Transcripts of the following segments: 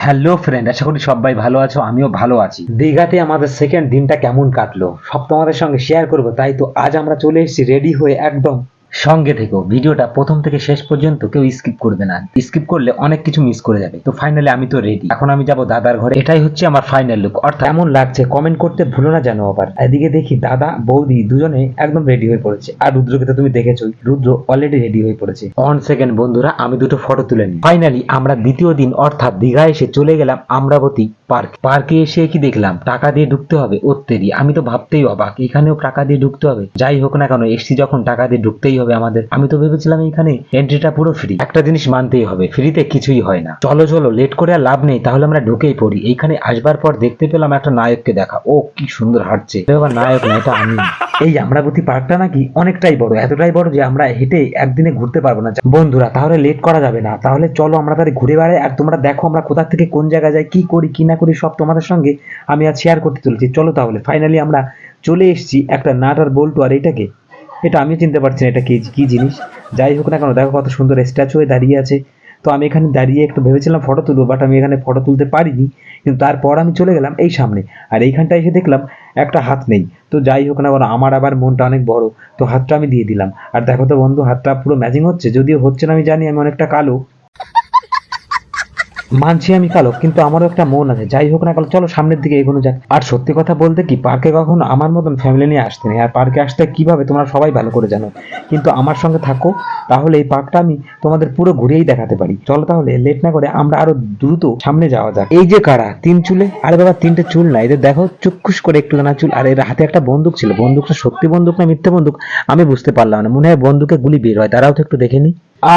Hello friend আশা করি সবাই ভালো আছো, আমিও ভালো আছি। দীঘাতে আমাদের সেকেন্ড দিনটা কেমন কাটলো? সব তোমাদের সঙ্গে শেয়ার করব, তাই তো আজ আমরা চলে এসেছি রেডি হয়ে একদম সঙ্গে থেকো। ভিডিওটা প্রথম থেকে শেষ পর্যন্ত কেউ স্কিপ করবে না। স্কিপ করলে অনেক কিছু মিস করে যাবে। তো ফাইনালি আমি তো রেডি এখন আমি যাব দাদার ঘরে। এটাই হচ্ছে আমার ফাইনাল লুক অর্থাৎ এমন লাগছে কমেন্ট করতে ভুলো না জানো আবার। এদিকে দেখি দাদা, বৌদি দুজনে একদম রেডি হয়ে পড়েছে। আর রুদ্রকে তো তুমি দেখেছ রুদ্র অলরেডি রেডি হয়ে পড়েছে। অন সেকেন্ড বন্ধুরা, আমি দুটো ফটো তুলে নিই। ফাইনালি আমরা দ্বিতীয় দিন, অর্থাৎ দীঘা এসে চলে গেলাম আমরাবতী পার্ক পার্কে এসে কি দেখলাম? টাকা দিয়ে ঢুকতে হবে ওত্তেরি আমি তো ভাবতেই অবাক, এখানেও টাকা দিয়ে ঢুকতে হবে। যাই হোক না কেন, এসছি যখন টাকা দিয়ে ঢুকতেই হবে আমাদের। আমি তো ভেবেছিলাম এখানে এন্ট্রিটা পুরো ফ্রি একটা জিনিস মানতেই হবে ফ্রিতে কিছুই হয় না। চলো চলো লেট করে আর লাভ নেই, তাহলে আমরা ঢুকেই পড়ি। এইখানে আসবার পর দেখতে পেলাম একটা নায়ককে দেখা। ও কি সুন্দর হাঁটছে। এটা আবার নায়ক না, এটা আমি। এই আমরাবতী পার্কটা নাকি অনেকটাই বড়, এতটাই বড় যে আমরা হেঁটে একদিনে ঘুরতে পারব না। বন্ধুরা, তাহলে লেট করা যাবে না। তাহলে চলো আমরা তাহলে ঘুরে বেড়াই, আর তোমরা দেখো আমরা কোথা থেকে কোন জায়গায় যাই, কি করি, কি না করি, সব তোমাদের সঙ্গে আমি আজ শেয়ার করতে চলেছি। চলো তাহলে ফাইনালি আমরা চলে এসেছি একটা নাট আর বল্টু আর এটাকে। এটা আমি চিনতে পারছি না এটা কি, কী জিনিস। যাই হোক না কেন, দেখো কত সুন্দর স্ট্যাচু হয়ে দাঁড়িয়ে আছে। তো আমি এখানে দাঁড়িয়ে একটু ভেবেছিলাম ফটো তুলবো বাট আমি এখানে ফটো তুলতে পারিনি। কিন্তু তারপর আমি চলে গেলাম এই সামনে। আর এইখানটা এসে দেখলাম একটা হাত নেই। তো যাই হোক না কেন, আমার আবার মনটা অনেক বড়। তো হাতটা আমি দিয়ে দিলাম। আর দেখো তো বন্ধু, হাতটা পুরো ম্যাচিং হচ্ছে। যদিও হচ্ছে না, আমি জানি, আমি অনেকটা কালো। মানছি আমি কালো, কিন্তু আমারও একটা মন আছে। যাই হোক না কালো চলো সামনের দিকে এগোনো যাক। আর সত্যি কথা বলতে কি, পার্কে কখনো আমার মতন ফ্যামিলি নিয়ে আসতে নেই। আর পার্কে আসতে কীভাবে তোমরা সবাই ভালো করে জানো। কিন্তু আমার সঙ্গে থাকো, তাহলে এই পার্কটা আমি তোমাদের পুরো ঘুরেই দেখাতে পারি। চলো তাহলে লেট না করে আমরা আরও দ্রুত সামনে যাওয়া যাক। এই যে কারা? তিন চুলে? আরে বাবা, তিনটে চুল না, এদের দেখো চুক্ষুস করে একটু না চুল। আর এর হাতে একটা বন্দুক ছিল। বন্দুকটা সত্যি বন্দুক না মিথ্যে বন্দুক? আমি বুঝতে পারলাম না। মনে হয় বন্দুকে গুলি বের হয়। তারাও তো একটু দেখে নি। আ,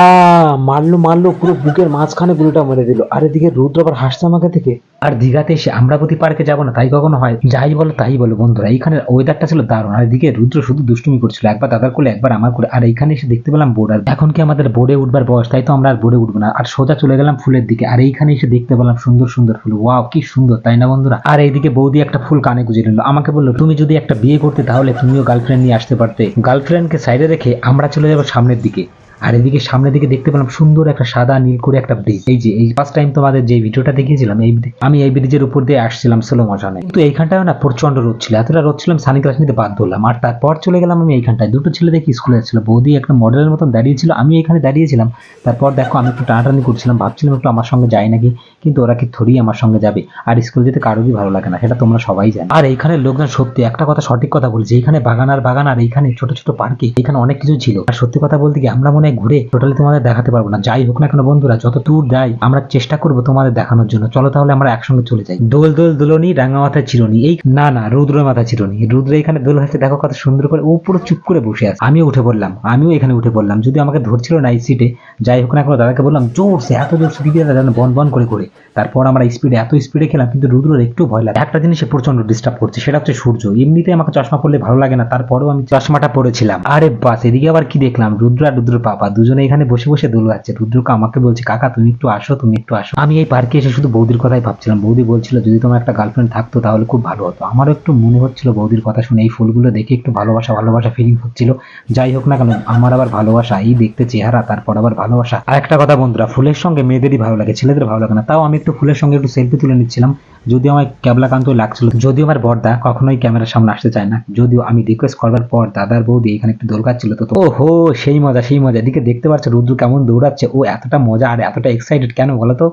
মারলো মারলো, পুরো বুকের মাঝখানে গুলিটা মেরে দিল। আর এদিকে রুদ্র আবার হাসছে আমাকে থেকে আর দীঘাতে এসে আমরাবতী পার্কে যাব না, তাই কখনো হয়? যাই বলো, তাই বলো, বন্ধুরা এইখানে ওয়েদারটা ছিল দারুণ। আর এদিকে রুদ্র শুধু দুষ্টুমি করছিল। একবার দাদার কোলে, একবার আমার কোলে। আর এইখানে এসে দেখতে পেলাম বোর্ডার এখন কি আমাদের বোর্ডে উঠবার বয়স? তাই তো আমরা আর বোর্ডে উঠবো না। আর সোজা চলে গেলাম ফুলের দিকে। আর এইখানে এসে দেখতে পেলাম সুন্দর সুন্দর ফুল। ওয়াও, কি সুন্দর, তাই না বন্ধুরা? আর এইদিকে বৌদি একটা ফুল কানে গুজে নিল। আমাকে বলল, তুমি যদি একটা বিয়ে করতে, তাহলে তুমিও গার্লফ্রেন্ড নিয়ে আসতে পারতে। গার্লফ্রেন্ডকে সাইডে রেখে আমরা চলে যাব সামনের দিকে। আর এদিকে সামনের দিকে দেখতে পেলাম সুন্দর একটা সাদা নীল করে একটা ব্রিজ এই যে, এই ফার্স্ট টাইম তোমাদের যে ভিডিওটা দেখিয়েছিলাম, এই আমি এই ব্রিজের উপর দিয়ে আসছিলাম স্লো মোশনে কিন্তু এইখানটায় না প্রচণ্ড রোদ ছিল। এতটা রোদ ছিলাম সানি ক্লাস নিতে বাধ্য হলাম। আর তারপর চলে গেলাম আমি এইখানটায়। দুটো ছেলে দেখি স্কুলে যাচ্ছিল। বৌদি একটা মডেলের মতন দাঁড়িয়ে ছিল। আমি এখানে দাঁড়িয়েছিলাম। তারপর দেখো আমি একটু টানাটানি করছিলাম। ভাবছিলাম একটু আমার সঙ্গে যাই নাকি? কিন্তু ওরা কি থরি আমার সঙ্গে যাবে? আর স্কুল যেতে কারোরই ভালো লাগে না। সেটা তোমরা সবাই জানো। আর এইখানে লোকজন সত্যি একটা কথা সঠিক কথা বলছে। এইখানে বাগান আর বাগান, আর এইখানে ছোট ছোট পার্কে এখানে অনেক কিছু ছিল। আর সত্যি কথা বলতে কি, আমরা মনে ঘুরে টোটালি তোমাদের দেখাতে পারব না। যাই হোক না কেন বন্ধুরা, যত দূর যাই, আমরা চেষ্টা করব তোমাদের দেখানোর জন্য। চলো তাহলে আমরা একসঙ্গে চলে যাই। দোল দোল দোলনি রাঙা মাথা চিরনি। এই না না রুদ্র মাথা চিরনি। রুদ্র এখানে দোল হাসতে দেখো কত সুন্দর করে, ও পুরো চুপ করে বসে আছে। আমিও উঠে পড়লাম, আমিও এখানে উঠে পড়লাম। যদি আমাকে ধরছিল না এই সিটে যাই হোক না কেন দাদাকে বললাম জোরসে এত জোরসে দিদি দাদা যেন বন বন করে করে। তারপর আমরা স্পিডে এত স্পিডে খেলাম, কিন্তু রুদ্রের একটু ভয় লাগে। একটা জিনিসে প্রচণ্ড ডিস্টার্ব করছে, সেটা হচ্ছে সূর্য। এমনিতে আমাকে চশমা পরলে ভালো লাগে না, তারপরেও আমি চশমাটা পরেছিলাম। আরে বাস, এদিকে আবার কি দেখলাম? রুদ্র আর রুদ্র পাপা দুজনে এখানে বসে বসে দোল যাচ্ছে রুদ্রকে আমাকে বলছে, কাকা, তুমি একটু আসো, তুমি একটু আসো। আমি এই পার্কে এসে শুধু বৌদির কথাই ভাবছিলাম। বৌদি বলছিল, যদি তোমার একটা গার্লফ্রেন্ড থাকতো তাহলে খুব ভালো হতো। আমারও একটু মনে হচ্ছিল বৌদির কথা শুনে, এই ফুলগুলো দেখে একটু ভালোবাসা ভালোবাসা ফিলিং হচ্ছিল। যাই হোক না কেন, আমার আবার ভালোবাসা, এই দেখতে চেহারা, তারপর আবার ভালোবাসা। আর একটা কথা বন্ধুরা, ফুলের সঙ্গে মেয়েদেরই ভালো লাগে ছেলেদের ভালো লাগে না। তাও আমি একটু ফুলের সঙ্গে একটু সেলফি তুলে নিচ্ছিলাম। যদিও আমার ক্যাবলাকান্ত লাগছিল, যদিও আমার বর্দা কখনোই ক্যামেরার সামনে আসতে চায় না, যদিও আমি রিকোয়েস্ট করবার পর দাদার বৌদি এখানে একটু দৌড়াচ্ছিল তো ও সেই মজা সেই মজা। এদিকে দেখতে পাচ্ছ রুদ্র কেমন দৌড়াচ্ছে, ও এতটা মজা আর এতটা এক্সাইটেড কেন বলো তো?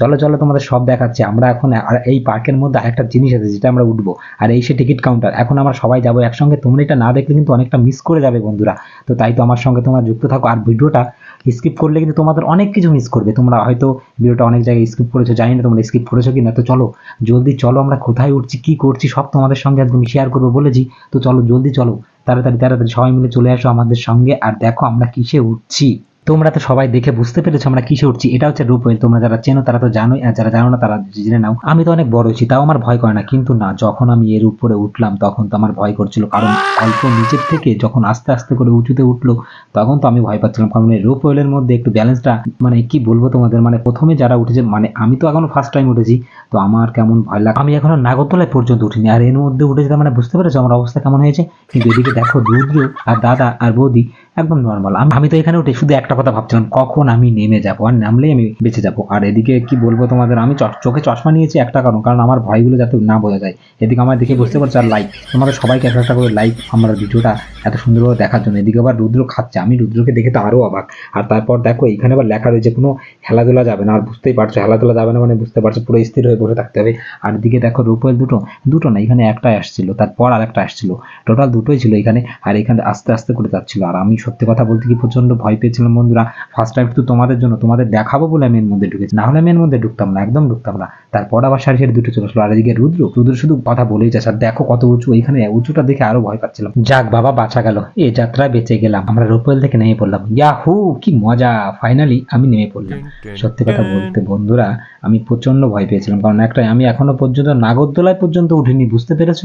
চলো চলো, তোমাদের সব দেখাচ্ছে। আমরা এখন আর এই পার্কের মধ্যে আরেকটা জিনিস আছে যেটা আমরা উঠবো। আর এই সে টিকিট কাউন্টার এখন আমরা সবাই যাব একসঙ্গে। তোমরা এটা না দেখলে কিন্তু অনেকটা মিস করে যাবে বন্ধুরা। তো তাই তো আমার সঙ্গে তোমরা যুক্ত থাকো। আর ভিডিওটা স্কিপ করলে কিন্তু তোমাদের অনেক কিছু মিস করবে। তোমরা হয়তো ভিডিওটা অনেক জায়গায় স্কিপ করেছ, জানি না তোমরা স্কিপ করেছ কি না তো চলো, জলদি চলো আমরা কোথায় উঠছি, কি করছি, সব তোমাদের সঙ্গে একদম শেয়ার করব বলেছি। তো চলো, জলদি চলো, তাড়াতাড়ি তাড়াতাড়ি সবাই মিলে চলে আসো আমাদের সঙ্গে। আর দেখো আমরা কিসে উঠছি। তোমরা তো সবাই দেখে বুঝতে পেরেছ আমরা কিসে উঠছি। এটা হচ্ছে রূপওয়েল তোমরা যারা চেনো, তারা তো জানোই, আর যারা জানো না, তারা জেনে নাও। আমি তো অনেক বড় হয়েছি, তাও আমার ভয় করে না। কিন্তু না, যখন আমি এর উপরে উঠলাম, তখন তো আমার ভয় করছিল। কারণ অল্প নিচের থেকে যখন আস্তে আস্তে করে উঁচুতে উঠল, তখন তো আমি ভয় পাচ্ছিলাম। কারণ এই রোপ ওয়েলের মধ্যে একটু ব্যালেন্সটা মানে কি বলব তোমাদের মানে প্রথমে যারা উঠেছে মানে আমি তো এখনও ফার্স্ট টাইম উঠেছি, তো আমার কেমন ভয় লাগে আমি এখনও নাগরতলায় পর্যন্ত উঠিনি। আর এর মধ্যে উঠেছি, তার মানে বুঝতে পেরেছ আমার অবস্থা কেমন হয়েছে? কিন্তু এদিকে দেখো রুদ্র আর দাদা আর বৌদি একদম নর্মাল আমি তো এখানে উঠে শুধু একটা কথা ভাবছিলাম, কখন আমি নেমে যাব? আর নামলেই আমি বেঁচে যাব? আর এদিকে কি বলব তোমাদের? আমি চোখে চশমা নিয়েছি একটা কারণ কারণ আমার ভয়গুলো যাতে না বোঝা যায়। এদিকে আমার দেখে বুঝতে পারছ, আর লাইক তোমাদের সবাইকে একটা একটা করে লাইক আমার ভিডিওটা এত সুন্দরভাবে দেখার জন্য। এদিকে আবার রুদ্র খাচ্ছে, আমি রুদ্রকে দেখে তো আরও অবাক। আর তারপর দেখো, এখানে আবার লেখা রয়েছে, কোনো খেলাধুলা যাবে না। আর বুঝতেই পারছ, খেলাধুলা যাবে না মানে বুঝতে পারছ, পুরো স্থির হয়ে বসে থাকতে হবে। আর এদিকে দেখো রূপেল দুটো দুটো না, এখানে একটাই আসছিল, তারপর আর একটা আসছিল। টোটাল দুটোই ছিল এখানে, আর এখানে আস্তে আস্তে করে যাচ্ছিল। আর আমি সত্যি কথা বলতে কি প্রচণ্ড ভয় পেয়েছিলাম বন্ধুরা ফার্স্ট টাইম তো তোমাদের জন্য তোমাদের দেখাবো বলে আমি এর মধ্যে ঢুকেছি। না হলে আমি এর মধ্যে ঢুকতাম না একদম ঢুকতাম না। তারপর আবার সারি সারি দুটো চলে আসলো। আর এদিকে রুদ্র রুদ্র শুধু কথা বলেই যাচ্ছে। আর দেখো কত উঁচু এখানে উঁচুটা দেখে আরও ভয় পাচ্ছিলাম। যাক বাবা বাঁচা গেল। এ যাত্রা বেঁচে গেলাম। আমরা রোপওয়েল থেকে নেমে পড়লাম। ইয়াহু কি মজা! ফাইনালি আমি নেমে পড়লাম। সত্যি কথা বলতে বন্ধুরা আমি প্রচণ্ড ভয় পেয়েছিলাম। কারণ একটা আমি এখনও পর্যন্ত নাগরদোলায় পর্যন্ত উঠিনি, বুঝতে পেরেছ?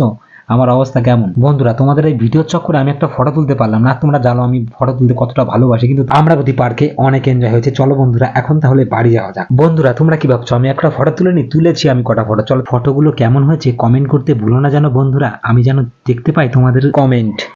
আমার অবস্থা কেমন? বন্ধুরা, তোমাদের এই ভিডিও চক্করে আমি একটা ফটো তুলতে পারলাম না। তোমরা জানো, আমি ফটো তুলতে কতটা ভালোবাসি, কিন্তু আমরাবতী পার্কে অনেক এনজয় হয়েছে। চলো বন্ধুরা, এখন তাহলে বাড়ি যাওয়া যাক। বন্ধুরা, তোমরা কি ভাবছ? আমি একটা ফটো তুলে নি, তুলেছি আমি কটা ফটো চলো ফটোগুলো কেমন হয়েছে কমেন্ট করতে ভুলো না জানো বন্ধুরা। আমি যেন দেখতে পাই তোমাদের কমেন্ট